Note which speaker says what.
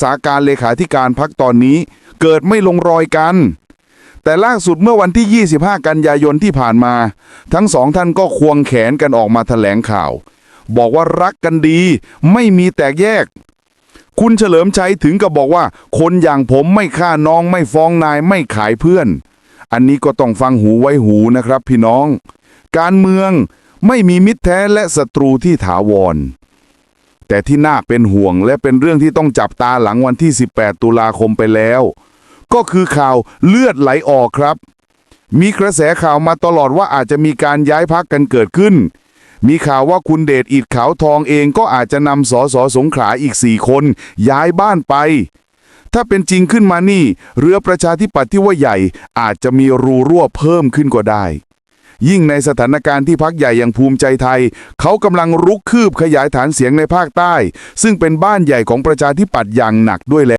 Speaker 1: ษาการเลขาธิการพักตอนนี้ เกิดไม่ลงรอยกัน แต่ล่าสุดเมื่อวันที่ 25 กันยายนที่ผ่านมา ทั้งสองท่านก็ควงแขนกันออกมาแถลงข่าว บอกว่ารักกันดีไม่มีแตกแยก คุณเฉลิมชัยถึงกับบอกว่า คนอย่างผมไม่ฆ่าน้องไม่ฟ้องนายไม่ขายเพื่อน อันนี้ก็ต้องฟังหูไว้หูนะครับพี่น้อง การเมืองไม่มีมิตรแท้และศัตรูที่ถาวร แต่ที่น่าเป็นห่วงและเป็นเรื่องที่ต้องจับตาหลังวันที่ 18 ตุลาคมไปแล้ว ก็คือข่าวเลือดไหลออกครับ มีกระแสข่าวมาตลอดว่าอาจจะมีการย้ายพักกันเกิดขึ้น มีข่าวว่าคุณเดชอิดขาวทองเองก็อาจจะนำสอสอสงขลาอีกสี่คน ย้ายบ้านไป ถ้าเป็นจริงขึ้นมานี่ เรือประชาธิปัตย์ที่ว่าใหญ่อาจจะมีรูรั่วเพิ่มขึ้นก็ได้ ยิ่งในสถานการณ์ที่พักใหญ่อย่างภูมิใจไทย เขากำลังรุกคืบขยายฐานเสียงในภาคใต้ ซึ่งเป็นบ้านใหญ่ของประชาธิปัตย์อย่างหนักด้วยแล้ว